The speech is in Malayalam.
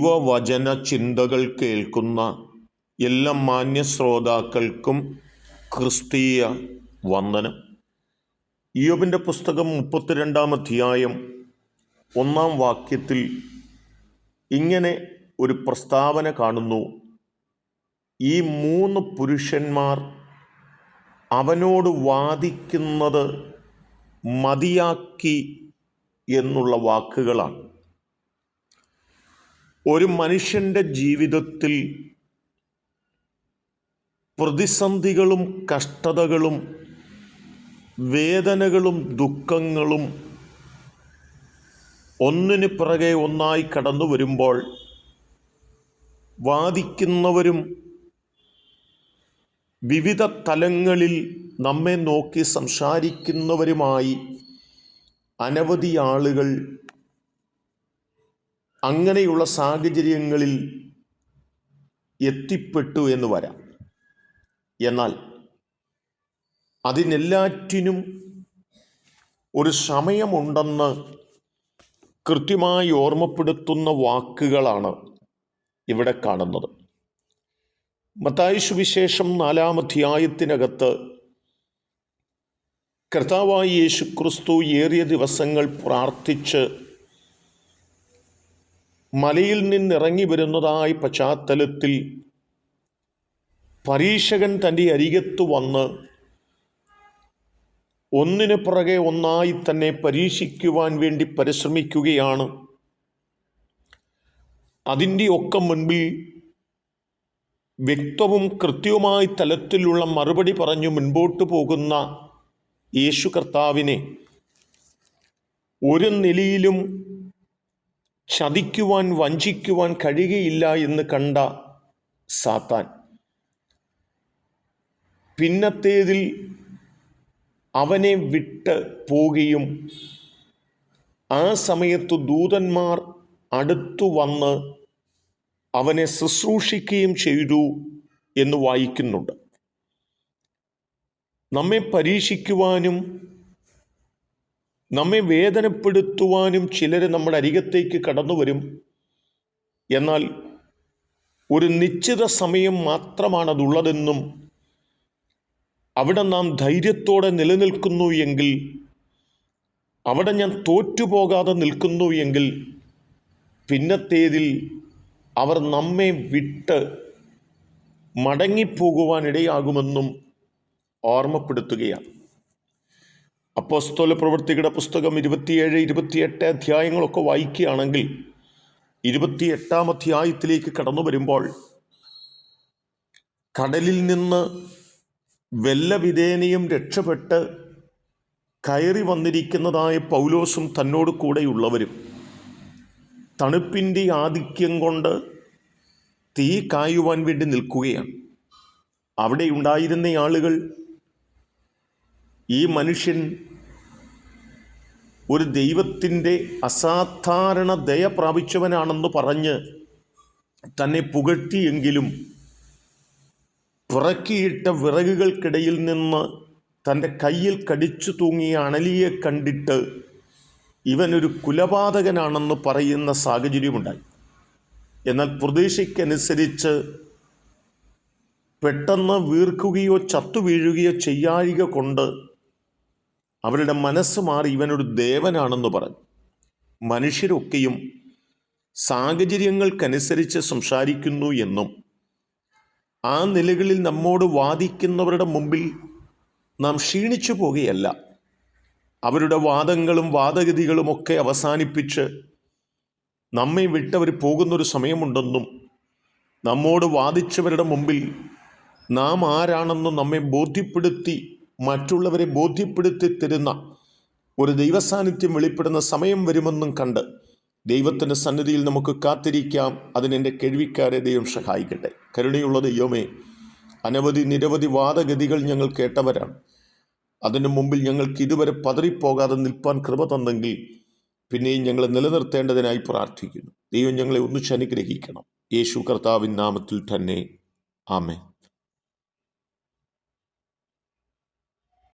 ദൈവവചന ചിന്തകൾ കേൾക്കുന്ന എല്ലാ മാന്യ ശ്രോതാക്കൾക്കും ക്രിസ്തീയ വന്ദനം. യോബിന്റെ പുസ്തകം മുപ്പത്തിരണ്ടാം അധ്യായം ഒന്നാം വാക്യത്തിൽ ഇങ്ങനെ ഒരു പ്രസ്താവന കാണുന്നു. ഈ മൂന്ന് പുരുഷന്മാർ അവനോട് വാദിക്കുന്നത് മതിയാക്കി എന്നുള്ള വാക്കുകളാണ്. ഒരു മനുഷ്യന്റെ ജീവിതത്തിൽ പ്രതിസന്ധികളും കഷ്ടതകളും വേദനകളും ദുഃഖങ്ങളും ഒന്നിന് പിറകെ ഒന്നായി കടന്നു വരുമ്പോൾ വാദിക്കുന്നവരും വിവിധ തലങ്ങളിൽ നമ്മെ നോക്കി സംസാരിക്കുന്നവരുമായി അനവധി ആളുകൾ അങ്ങനെയുള്ള സാഹചര്യങ്ങളിൽ എത്തിപ്പെട്ടു എന്ന് വരാം. എന്നാൽ അതിനെല്ലാറ്റിനും ഒരു സമയമുണ്ടെന്ന് കൃത്യമായി ഓർമ്മപ്പെടുത്തുന്ന വാക്കുകളാണ് ഇവിടെ കാണുന്നത്. മത്തായി സുവിശേഷം നാലാം അധ്യായത്തിനകത്ത് കർത്താവായി യേശുക്രിസ്തു ഏറിയ ദിവസങ്ങൾ പ്രാർത്ഥിച്ച് മലയിൽ നിന്നിറങ്ങി വരുന്നതായി പശ്ചാത്തലത്തിൽ പരീക്ഷകൻ തന്റെ അരികത്ത് വന്ന് ഒന്നിനു പുറകെ ഒന്നായി തന്നെ പരീക്ഷിക്കുവാൻ വേണ്ടി പരിശ്രമിക്കുകയാണ്. അതിന്റെ ഒക്കെ മുൻപിൽ വ്യക്തവും കൃത്യവുമായ തലത്തിലുള്ള മറുപടി പറഞ്ഞു മുൻപോട്ട് പോകുന്ന യേശു കർത്താവിനെ ഒരു നിലയിലും ചതിക്കുവാൻ വഞ്ചിക്കുവാൻ കഴിയുകയില്ല എന്ന് കണ്ട സാത്താൻ. പിന്നത്തേതിൽ അവനെ വിട്ട് പോവുകയും ആ സമയത്ത് ദൂതന്മാർ അടുത്തു വന്ന് അവനെ ശുശ്രൂഷിക്കുകയും ചെയ്തു എന്ന് വായിക്കുന്നുണ്ട്. നമ്മെ പരീക്ഷിക്കുവാനും നമ്മെ വേദനപ്പെടുത്തുവാനും ചിലർ നമ്മുടെ അരികത്തേക്ക് കടന്നു വരും. എന്നാൽ ഒരു നിശ്ചിത സമയം മാത്രമാണതുള്ളതെന്നും അവിടെ നാം ധൈര്യത്തോടെ നിലനിൽക്കുന്നു എങ്കിൽ അവിടെ ഞാൻ തോറ്റുപോകാതെ നിൽക്കുന്നു എങ്കിൽ പിന്നത്തേതിൽ അവർ നമ്മെ വിട്ട് മടങ്ങിപ്പോകുവാനിടയാകുമെന്നും ഓർമ്മപ്പെടുത്തുകയാണ്. അപ്പോസ്തോല പ്രവൃത്തികളുടെ പുസ്തകം ഇരുപത്തിയേഴ് ഇരുപത്തിയെട്ട് അധ്യായങ്ങളൊക്കെ വായിക്കുകയാണെങ്കിൽ ഇരുപത്തിയെട്ടാം അധ്യായത്തിലേക്ക് കടന്നു വരുമ്പോൾ കടലിൽ നിന്ന് വെല്ലവിധേനയും രക്ഷപ്പെട്ട് കയറി വന്നിരിക്കുന്നതായ പൗലോസും തന്നോട് കൂടെയുള്ളവരും തണുപ്പിന്റെ ആധിക്യം കൊണ്ട് തീ കായുവാൻ വേണ്ടി നിൽക്കുകയാണ്. അവിടെ ഉണ്ടായിരുന്ന ആളുകൾ ഈ മനുഷ്യൻ ഒരു ദൈവത്തിന്റെ അസാധാരണ ദയ പ്രാപിച്ചവനാണെന്ന് പറഞ്ഞ് തന്നെ പുകഴ്ത്തിയെങ്കിലും പിറക്കിയിട്ട വിറകുകൾക്കിടയിൽ നിന്ന് തന്റെ കയ്യിൽ കടിച്ചു തൂങ്ങിയ അണലിയെ കണ്ടിട്ട് ഇവനൊരു കുലപാതകനാണെന്ന് പറയുന്ന സാഹചര്യമുണ്ടായി. എന്നാൽ പ്രതീക്ഷയ്ക്കനുസരിച്ച് പെട്ടെന്ന് വീർക്കുകയോ ചത്തു വീഴുകയോ ചെയ്യാഴിക കൊണ്ട് അവരുടെ മനസ്സ് മാറി ഇവനൊരു ദേവനാണെന്ന് പറഞ്ഞു. മനുഷ്യരൊക്കെയും സാഹചര്യങ്ങൾക്കനുസരിച്ച് സംസാരിക്കുന്നു എന്നും ആ നിലകളിൽ നമ്മോട് വാദിക്കുന്നവരുടെ മുമ്പിൽ നാം ക്ഷീണിച്ചു പോകുകയല്ല അവരുടെ വാദങ്ങളും വാദഗതികളുമൊക്കെ അവസാനിപ്പിച്ച് നമ്മെ വിട്ടവർ പോകുന്നൊരു സമയമുണ്ടെന്നും നമ്മോട് വാദിച്ചവരുടെ മുമ്പിൽ നാം ആരാണെന്ന് നമ്മെ ബോധ്യപ്പെടുത്തി മറ്റുള്ളവരെ ബോധ്യപ്പെടുത്തി തരുന്ന ഒരു ദൈവസാന്നിധ്യം വെളിപ്പെടുന്ന സമയം വരുമെന്നും കണ്ട് ദൈവത്തിന്റെ സന്നിധിയിൽ നമുക്ക് കാത്തിരിക്കാം. അതിനെന്റെ കേൾവിക്കാരെ ദൈവം സഹായിക്കട്ടെ. കരുണയുള്ള ദൈവമേ അനവധി നിരവധി വാദഗതികൾ ഞങ്ങൾ കേട്ടവരാണ്. അതിനു മുമ്പിൽ ഞങ്ങൾക്ക് ഇതുവരെ പതറിപ്പോകാതെ നിൽപ്പാൻ കൃപ തന്നെങ്കിൽ പിന്നെയും ഞങ്ങളെ നിലനിർത്തേണ്ടതിനായി പ്രാർത്ഥിക്കുന്നു. ദൈവം ഞങ്ങളെ ഒന്നിച്ച് അനുഗ്രഹിക്കണം. യേശു കർത്താവിൻ നാമത്തിൽ തന്നെ. ആമേ